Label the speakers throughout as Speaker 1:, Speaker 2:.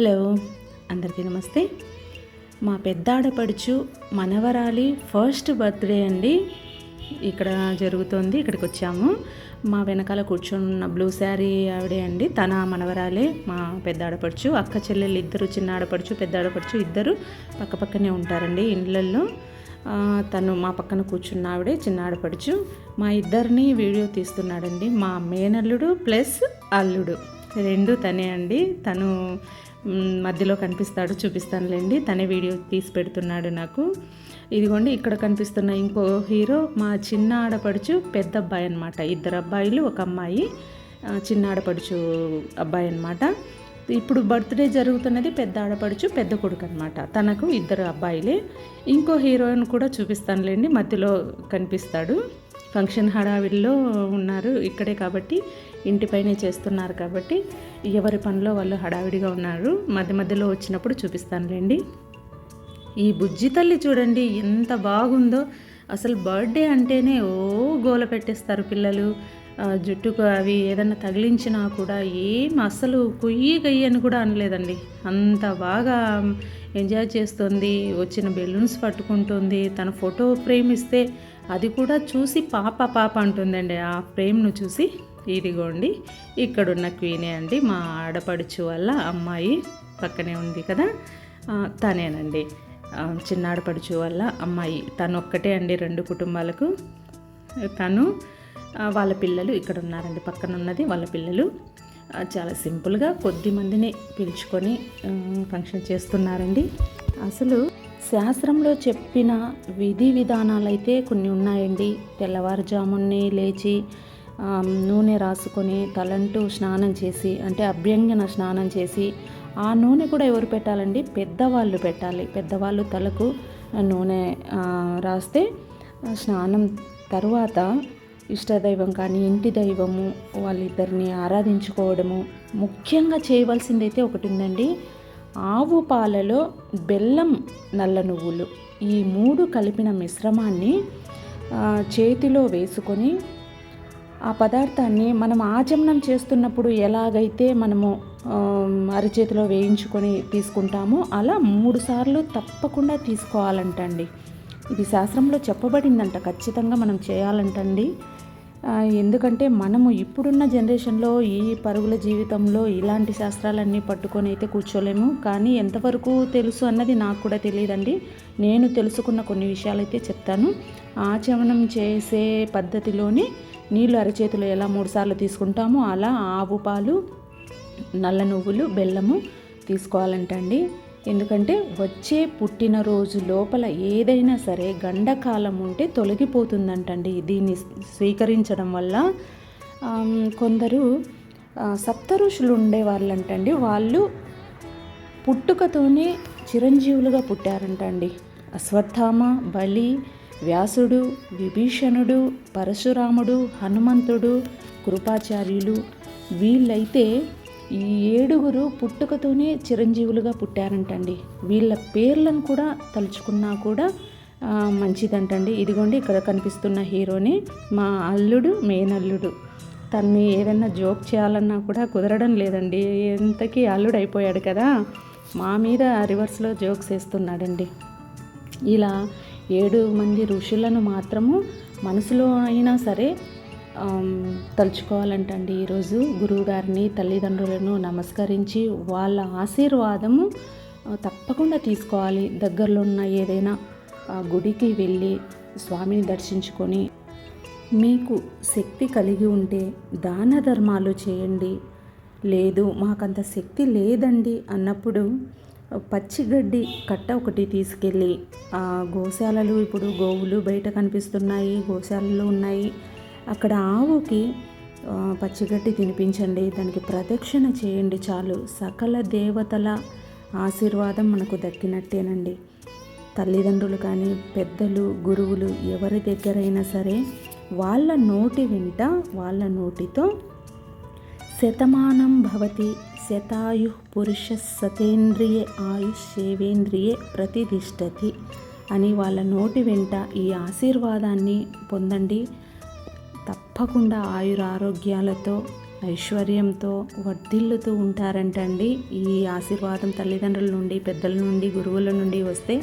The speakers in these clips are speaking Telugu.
Speaker 1: హలో అందరికీ నమస్తే. మా పెద్ద ఆడపడుచు మనవరాలి ఫస్ట్ బర్త్డే అండి. ఇక్కడ జరుగుతోంది ఇక్కడికి వచ్చాము. మా వెనకాల కూర్చున్న బ్లూ శారీ ఆవిడే అండి తన మనవరాలే మా పెద్ద ఆడపడుచు అక్క చెల్లెలు ఇద్దరు చిన్న ఆడపడుచు పెద్ద ఆడపడుచు ఇద్దరు పక్క పక్కనే ఉంటారండి ఇండ్లల్లో తను మా పక్కన కూర్చున్న ఆవిడే చిన్న ఆడపడుచు మా ఇద్దరిని వీడియో తీస్తున్నాడండి. మా మేనల్లుడు ప్లస్ అల్లుడు. రెండు తనే అండి. తను మధ్యలో కనిపిస్తాడు చూపిస్తానులేండి. తనే వీడియో తీసి పెడుతున్నాడు నాకు. ఇదిగోండి ఇక్కడ కనిపిస్తున్న ఇంకో హీరో మా చిన్న ఆడపడుచు పెద్ద అబ్బాయి అనమాట ఇద్దరు అబ్బాయిలు ఒక అమ్మాయి చిన్న ఆడపడుచు అబ్బాయి అనమాట ఇప్పుడు బర్త్డే జరుగుతున్నది పెద్ద ఆడపడుచు పెద్ద కొడుకు అనమాట తనకు ఇద్దరు అబ్బాయిలే. ఇంకో హీరోయిన్ కూడా చూపిస్తానులేండి మధ్యలో కనిపిస్తాడు. ఫంక్షన్ హడావిడిలో ఉన్నారు ఇక్కడే కాబట్టి ఇంటిపైనే చేస్తున్నారు కాబట్టి ఎవరి పనిలో వాళ్ళు హడావిడిగా ఉన్నారు మధ్య మధ్యలో వచ్చినప్పుడు చూపిస్తానులేండి. ఈ బుజ్జి తల్లి చూడండి ఎంత బాగుందో. అసలు బర్త్డే అంటేనే ఓ గోల పెట్టేస్తారు పిల్లలు. జుట్టుకు అవి ఏదన్నా తగిలించినా కూడా ఏం అసలు కొయ్యి గయ్యి అని కూడా అనలేదండి. అంత బాగా ఎంజాయ్ చేస్తుంది. వచ్చిన బెలూన్స్ పట్టుకుంటుంది. తన ఫోటో ఫ్రేమ్ ఇస్తే అది కూడా చూసి పాప పాప అంటుందండి ఆ ఫ్రేమ్ను చూసి ఇదిగోండి ఇక్కడున్న క్వీనే అండి మా ఆడపడుచు వల్ల అమ్మాయి పక్కనే ఉంది కదా తనేనండి. చిన్నాడపడుచు చిన్న ఆడపడుచు వల్ల అమ్మాయి తను ఒక్కటే అండి రెండు కుటుంబాలకు. తను వాళ్ళ పిల్లలు ఇక్కడ ఉన్నారండి పక్కన ఉన్నది వాళ్ళ పిల్లలు. చాలా సింపుల్గా కొద్ది మందిని పిలుచుకొని ఫంక్షన్ చేస్తున్నారండి. అసలు శాస్త్రంలో చెప్పిన విధి విధానాలు అయితే కొన్ని ఉన్నాయండి. తెల్లవారుజామునే లేచి నూనె రాసుకొని తలంటూ స్నానం చేసి అంటే అభ్యంగన స్నానం చేసి ఆ నూనె కూడా ఎవరు పెట్టాలండి? పెద్దవాళ్ళు పెట్టాలి. పెద్దవాళ్ళు తలకు నూనె రాస్తే స్నానం తరువాత ఇష్టదైవం కానీ ఇంటి దైవము వాళ్ళిద్దరిని ఆరాధించుకోవడము ముఖ్యంగా చేయవలసింది అయితే ఒకటి ఉందండి ఆవు పాలలో బెల్లం నల్ల నువ్వులు ఈ మూడు కలిపిన మిశ్రమాన్ని చేతిలో వేసుకొని ఆ పదార్థాన్ని మనం ఆచమనం చేస్తున్నప్పుడు ఎలాగైతే మనము అరచేతిలో వేయించుకొని తీసుకుంటామో అలా మూడుసార్లు తప్పకుండా తీసుకోవాలంటండి. ఇది శాస్త్రంలో చెప్పబడిందంట ఖచ్చితంగా మనం చేయాలంటండి. ఎందుకంటే మనము ఇప్పుడున్న జనరేషన్లో ఈ పరుగుల జీవితంలో ఇలాంటి శాస్త్రాలన్నీ పట్టుకొని అయితే కూర్చోలేము. కానీ ఎంతవరకు తెలుసు అన్నది నాకు కూడా తెలియదండి. నేను తెలుసుకున్న కొన్ని విషయాలు అయితే చెప్తాను. ఆచమనం చేసే పద్ధతిలోనే నీళ్ళు అరచేతులు ఎలా మూడుసార్లు తీసుకుంటామో అలా ఆవు పాలు నల్ల నువ్వులు బెల్లము తీసుకోవాలంటండి. ఎందుకంటే వచ్చే పుట్టినరోజు లోపల ఏదైనా సరే గండకాలం ఉంటే తొలగిపోతుందంటండి దీన్ని స్వీకరించడం వల్ల. కొందరు సప్త ఋషులు ఉండేవాళ్ళంటండి. వాళ్ళు పుట్టుకతోనే చిరంజీవులుగా పుట్టారంటండి. అశ్వత్థామ బలి వ్యాసుడు విభీషణుడు పరశురాముడు హనుమంతుడు కృపాచార్యులు వీళ్ళైతే ఈ ఏడుగురు పుట్టుకతోనే చిరంజీవులుగా పుట్టారంటండి. వీళ్ళ పేర్లను కూడా తలుచుకున్నా కూడా మంచిదంటండి. ఇదిగోండి ఇక్కడ కనిపిస్తున్న హీరోని మా అల్లుడు మేనల్లుడు. తన్ని ఏదైనా జోక్ చేయాలన్నా కూడా కుదరడం లేదండి. ఎంతకీ అల్లుడు అయిపోయాడు కదా. మా మీద రివర్స్లో జోక్స్ వేస్తున్నాడండి. ఇలా ఏడు మంది ఋషులను మాత్రము మనసులో అయినా సరే తలుచుకోవాలంట అండి ఈరోజు గురువుగారిని తల్లిదండ్రులను నమస్కరించి వాళ్ళ ఆశీర్వాదము తప్పకుండా తీసుకోవాలి. దగ్గరలో ఉన్న ఏదైనా ఆ, గుడికి వెళ్ళి స్వామిని దర్శించుకొని మీకు శక్తి కలిగి ఉంటే దాన ధర్మాలు చేయండి. లేదు మాకంత శక్తి లేదండి అన్నప్పుడు పచ్చిగడ్డి కట్ట ఒకటి తీసుకెళ్ళి ఆ గోశాలలు ఇప్పుడు గోవులు బయట కనిపిస్తున్నాయి గోశాలలు ఉన్నాయి. అక్కడ ఆవుకి పచ్చిగడ్డి తినిపించండి దానికి ప్రదక్షిణ చేయండి చాలు. సకల దేవతల ఆశీర్వాదం మనకు దక్కినట్టేనండి. తల్లిదండ్రులు కానీ పెద్దలు గురువులు ఎవరి దగ్గరైనా సరే వాళ్ళ నోటి వెంట వాళ్ళ నోటితో శతమానం భవతి శతాయు పురుష సతేంద్రియ ఆయుష్ సేవేంద్రియే ప్రతిదిష్టతి అని వాళ్ళ నోటి వెంట ఈ ఆశీర్వాదాన్ని పొందండి. తప్పకుండా ఆయురారోగ్యాలతో ఐశ్వర్యంతో వర్ధిల్లుతూ ఉంటారంటండి. ఈ ఆశీర్వాదం తల్లిదండ్రుల నుండి పెద్దల నుండి గురువుల నుండి వస్తే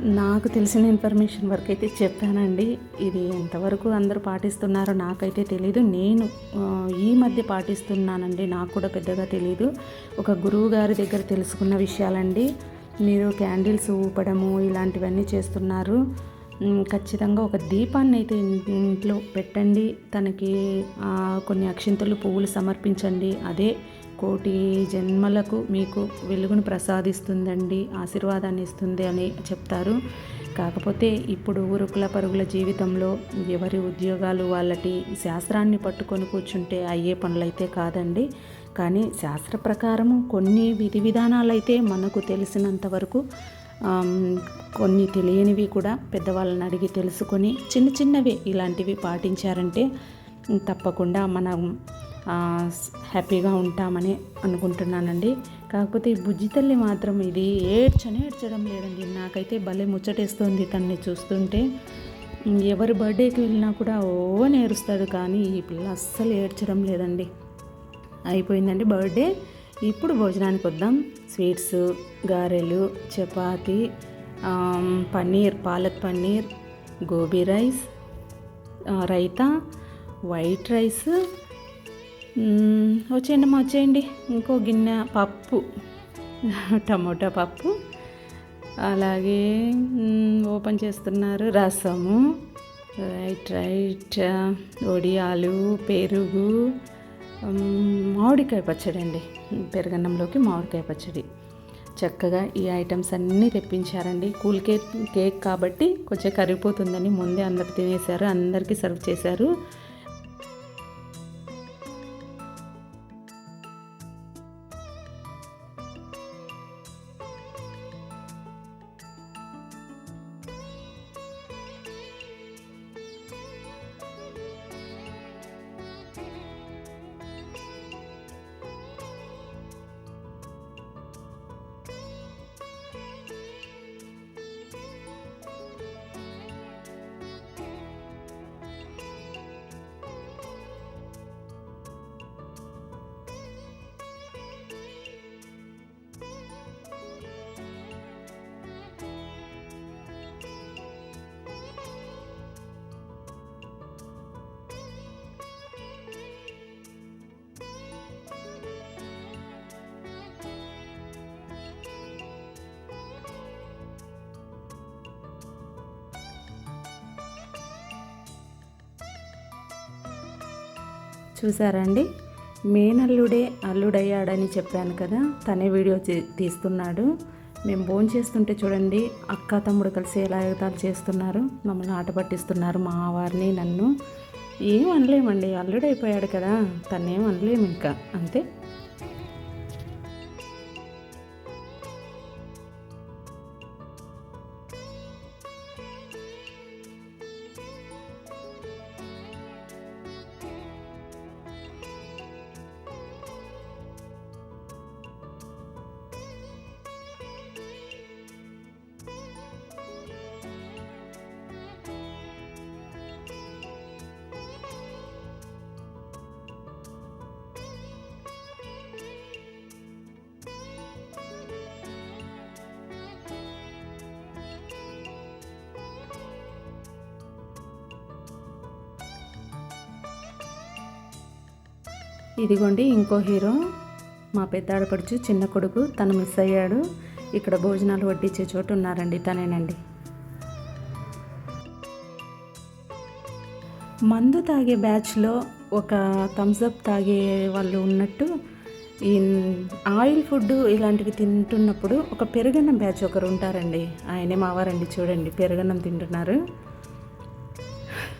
Speaker 1: నాకు తెలిసిన ఇన్ఫర్మేషన్ వరకు అయితే చెప్పానండి. ఇది ఎంతవరకు అందరూ పాటిస్తున్నారో నాకైతే తెలీదు. నేను ఈ మధ్య పాటిస్తున్నానండి. నాకు కూడా పెద్దగా తెలీదు. ఒక గురువు గారి దగ్గర తెలుసుకున్న విషయాలండి. మీరు క్యాండిల్స్ ఊపడము ఇలాంటివన్నీ చేస్తున్నారు. ఖచ్చితంగా ఒక దీపాన్ని అయితే ఇంట్లో పెట్టండి. తనకి కొన్ని అక్షింతలు పువ్వులు సమర్పించండి. అదే కోటి జన్మలకు మీకు వెలుగును ప్రసాదిస్తుందండి ఆశీర్వాదాన్ని ఇస్తుంది అని చెప్తారు. కాకపోతే ఇప్పుడు ఊరుకుల పరుగుల జీవితంలో ఎవరి ఉద్యోగాలు వాళ్ళటి శాస్త్రాన్ని పట్టుకొని కూర్చుంటే అయ్యే పనులైతే కాదండి. కానీ శాస్త్ర ప్రకారము కొన్ని విధి విధానాలు అయితే మనకు తెలిసినంత వరకు కొన్ని తెలియనివి కూడా పెద్దవాళ్ళని అడిగి తెలుసుకొని చిన్న చిన్నవి ఇలాంటివి పాటించారంటే తప్పకుండా మనం హ్యాపీగా ఉంటామని అనుకుంటున్నానండి. కాకపోతే ఈ బుజ్జి తల్లి మాత్రం ఇది ఏడ్చనే ఏడ్చడం లేదండి. నాకైతే భలే ముచ్చటేస్తుంది తన్ని చూస్తుంటే. ఎవరి బర్త్డేకి వెళ్ళినా కూడా ఓ నేరుస్తాడు కానీ ఈ పిల్ల అస్సలు ఏడ్చడం లేదండి. అయిపోయిందండి బర్త్డే. ఇప్పుడు భోజనానికి వద్దాం. స్వీట్స్ గారెలు chapati paneer palak paneer gobi rice raita white rice వచ్చేయండి అమ్మా వచ్చేయండి. ఇంకో గిన్నె పప్పు టమోటా పప్పు అలాగే ఓపెన్ చేస్తున్నారు రసము రైట్ రైట్ వడియాలు పెరుగు మామిడికాయ పచ్చడి అండి. పెరుగన్నంలోకి మామిడికాయ పచ్చడి. చక్కగా ఈ ఐటమ్స్ అన్నీ తెప్పించారండి. కూల్ కేక్ కేక్ కాబట్టి కొంచెం కరిగిపోతుందని ముందే అందరు తినేశారు. అందరికీ సర్వ్ చేశారు. చూసారండి? మేనల్లుడే అల్లుడయ్యాడని చెప్పాను కదా తనే వీడియో తీ- తీస్తున్నాడు. మేము భోజనం చేస్తుంటే చూడండి అక్క తమ్ముడు కలిసి ఎలా ఎగతాలు చేస్తున్నారు. మమ్మల్ని ఆట పట్టిస్తున్నారు మా వారిని నన్ను. ఏం అనలేమండి అల్లుడైపోయాడు కదా తనేం అనలేము ఇంకా అంతే. ఇదిగోండి ఇంకో హీరో. మా పెద్ద ఆడపడుచు చిన్న కొడుకు తను మిస్ అయ్యాడు. ఇక్కడ భోజనాలు వడ్డించే చోటు ఉన్నారండి తనేనండి. మందు తాగే బ్యాచ్లో ఒక థమ్స్అప్ తాగే వాళ్ళు ఉన్నట్టు ఈ ఆయిల్ ఫుడ్ ఇలాంటివి తింటున్నప్పుడు ఒక పెరుగన్నం బ్యాచ్ ఒకరు ఉంటారండి. ఆయనే మావారండి చూడండి పెరుగన్నం తింటున్నారు.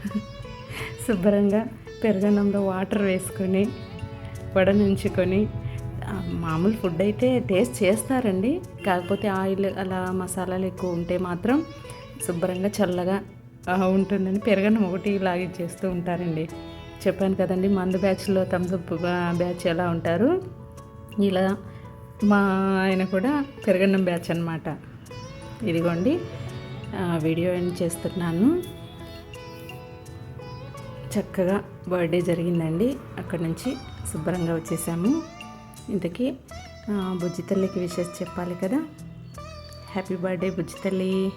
Speaker 1: శుభ్రంగా పెరుగన్నంలో వాటర్ వేసుకొని వడనుంచుకొని మామూలు ఫుడ్ అయితే టేస్ట్ చేస్తారండి. కాకపోతే ఆయిల్ అలా మసాలాలు ఎక్కువ ఉంటే మాత్రం శుభ్రంగా చల్లగా ఉంటుందని పెరగన్నం ఒకటి లాగించేస్తూ చేస్తూ ఉంటారండి. చెప్పాను కదండి మందు బ్యాచ్లో థమ్స్అప్ బ్యాచ్ ఎలా ఉంటారు? ఇలా మా ఆయన కూడా పెరగన్నం బ్యాచ్ అనమాట ఇదిగోండి వీడియో ఎండ్ చేస్తున్నాను. చక్కగా బర్త్డే జరిగిందండి. అక్కడి నుంచి శుభ్రంగా వచ్చేసాము. ఇంతకీ బుజ్జితల్లికి బుజ్జి తల్లికి విషెస్ చెప్పాలి కదా. హ్యాపీ బర్త్డే బుజ్జి తల్లి